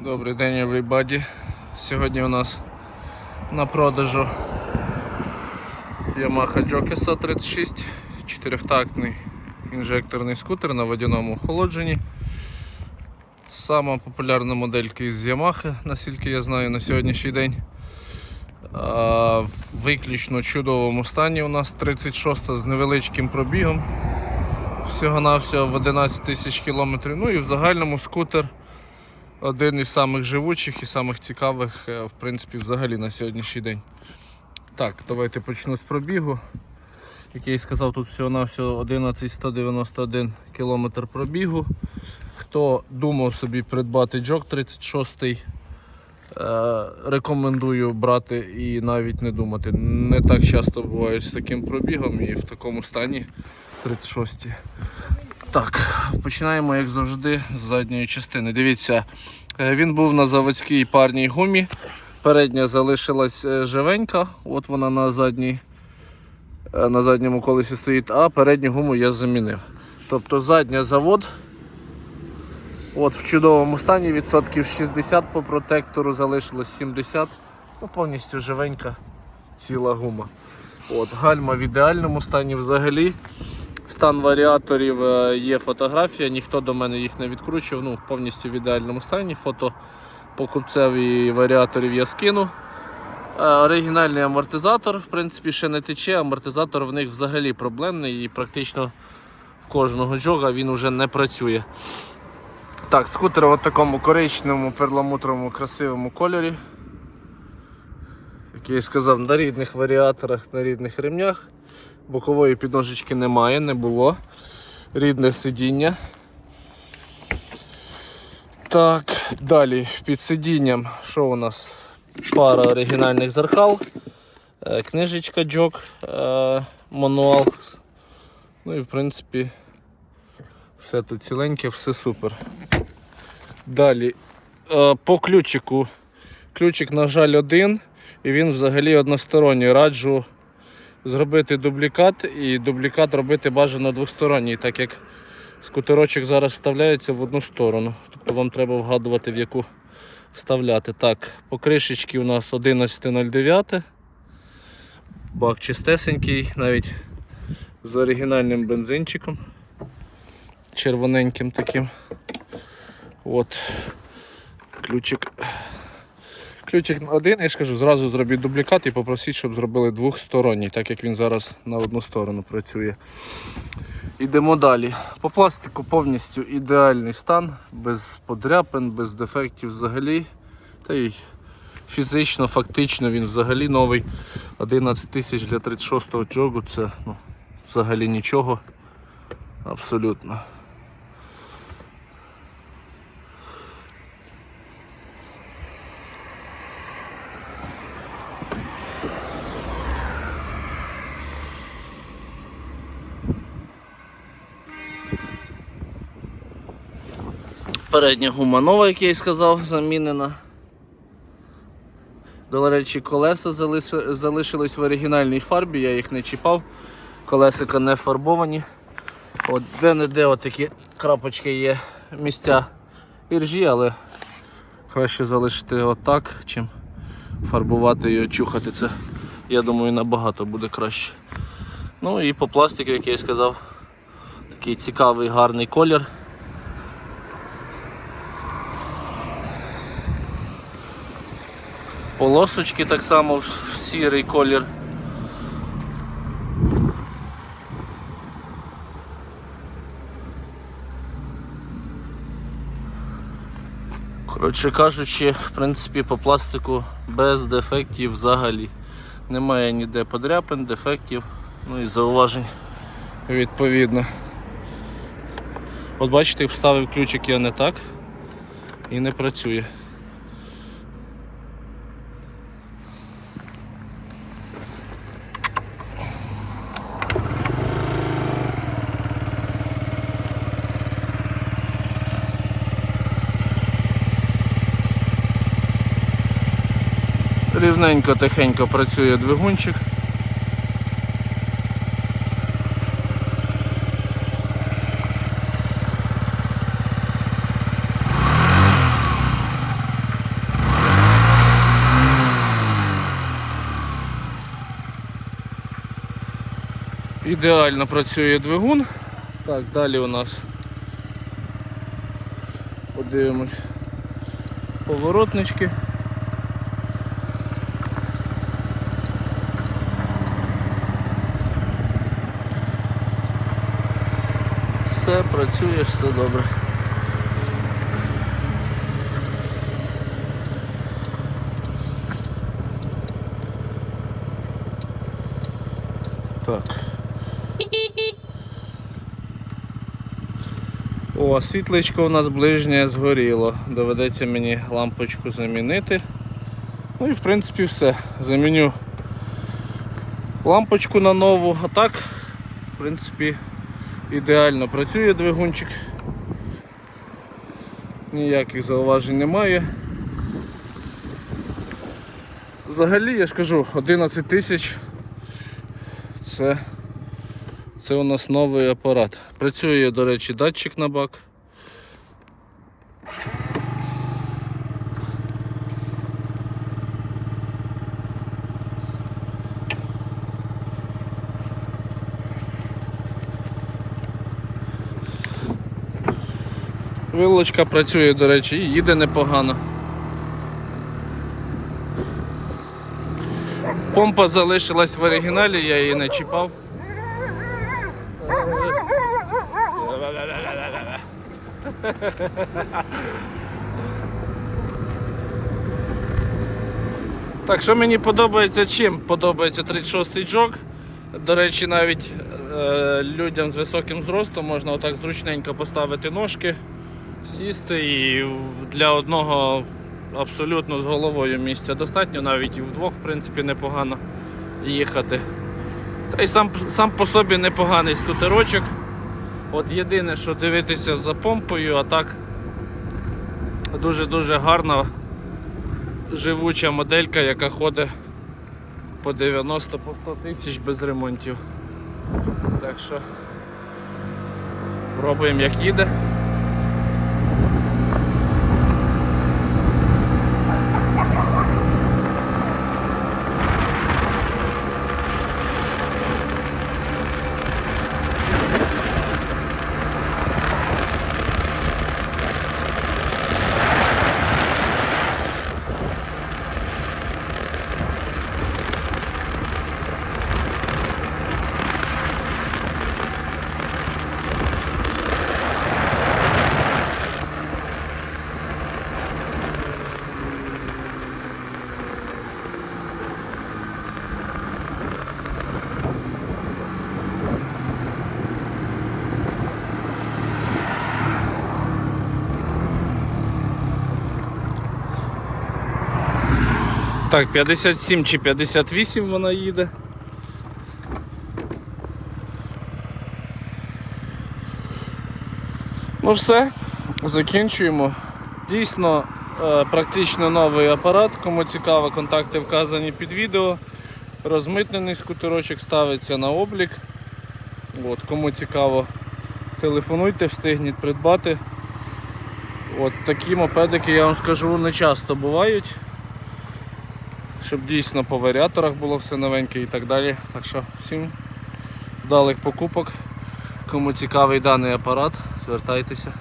Добрий день, everybody. Сьогодні у нас на продажу Yamaha Jockey 136, чотирьохтактний інжекторний скутер на водяному охолодженні. Сама популярна моделька із Yamaha, наскільки я знаю на сьогоднішній день. В виключно чудовому стані у нас 36 з невеличким пробігом. Всього-навсього в 11 тисяч кілометрів. Ну і в загальному скутер один із самих живучих і самих цікавих, е, в принципі, взагалі на сьогоднішній день. Так, давайте почну з пробігу. Як я і сказав, тут всього-навсього 11191 км пробігу. Хто думав собі придбати джок 36 Е, Рекомендую брати і навіть не думати. Не так часто бувають з таким пробігом і в такому стані 36. Так, починаємо, як завжди, з задньої частини. Дивіться, він був на заводській парній гумі. Передня залишилась е, живенька, от вона на задній, е, на задньому колесі стоїть, а передню гуму я замінив. Тобто задня завод. От В чудовому стані відсотків 60 по протектору залишилось 70, ну повністю живенька ціла гума. От, Гальма в ідеальному стані взагалі. Стан варіаторів е, є фотографія, ніхто до мене їх не відкручував, ну повністю в ідеальному стані. Фото покупцеві варіаторів я скину. Е, Оригінальний амортизатор, в принципі, ще не тече, амортизатор в них взагалі проблемний і практично в кожного джога він вже не працює. Так, скутер в такому коричневому перламутровому красивому кольорі. Як я і сказав, на рідних варіаторах, на рідних ремнях. Бокової підножечки немає, не було. Рідне сидіння. Так, далі під сидінням, що у нас? Пара оригінальних зеркал, е, книжечка джок, е, мануал. Ну і в принципі все тут ціленьке, все супер. Далі е, по ключику. Ключик, на жаль, один, і він взагалі односторонній. Раджу зробити дублікат і дублікат робити бажано двосторонній, так як скутерочок зараз вставляється в одну сторону. Тобто вам треба вгадувати, в яку вставляти. Так, по кришечці у нас 11.09. Бак чистесенький, навіть з оригінальним бензинчиком. Червоненьким таким. От ключик. Ключик один, я ж кажу, зразу зробіть дублікат і попросіть, щоб зробили двохсторонній, так як він зараз на одну сторону працює. Йдемо далі. По пластику повністю ідеальний стан, без подряпин, без дефектів взагалі. Та й фізично, фактично він взагалі новий. 11 тисяч для 36-го джогу це ну, взагалі нічого. Абсолютно. Передня гума нова, як я і сказав, замінена. До речі, колеса залиши- залишились в оригінальній фарбі, я їх не чіпав. Колесика не фарбовані. От де-не-де отакі крапочки є місця іржі, але краще залишити отак, чим фарбувати і очухати це. Я думаю, набагато буде краще. Ну і по пластику, як я і сказав, такий цікавий гарний колір. Полосочки так само в сірий колір. Коротше кажучи, в принципі, по пластику без дефектів взагалі. Немає ніде подряпин, дефектів, ну і зауважень відповідно. От бачите, вставив ключик я не так і не працює. Рівненько, тихенько працює двигунчик. Ідеально працює двигун. Так, далі у нас подивимось поворотнички. Все працює, все добре. Так. О, світличко у нас ближнє згоріло. Доведеться мені лампочку замінити. Ну і в принципі все. Заміню лампочку на нову, а так, в принципі, ідеально працює двигунчик. Ніяких зауважень немає. Взагалі, я ж кажу, 11 тисяч це, це у нас новий апарат. Працює, до речі, датчик на бак. Вилочка працює, до речі, і їде непогано. Помпа залишилась в оригіналі, я її не чіпав. Так, що мені подобається чим? Подобається 36-й джок. До речі, навіть е, людям з високим зростом можна отак зручненько поставити ножки, сісти і для одного абсолютно з головою місця достатньо, навіть вдвох, в принципі, непогано їхати. Та й сам, сам по собі непоганий скутерочок. От єдине, що дивитися за помпою, а так дуже-дуже гарна живуча моделька, яка ходить по 90 по 100 тисяч без ремонтів. Так що пробуємо як їде. Так, 57 чи 58 вона їде. Ну все, закінчуємо. Дійсно, е, практично новий апарат. Кому цікаво, контакти вказані під відео. Розмитнений скутерочок ставиться на облік. От, кому цікаво, телефонуйте, встигніть придбати. От такі мопедики, я вам скажу, не часто бувають. Щоб дійсно по варіаторах було все новеньке і так далі. Так що всім вдалих покупок. Кому цікавий даний апарат, звертайтеся.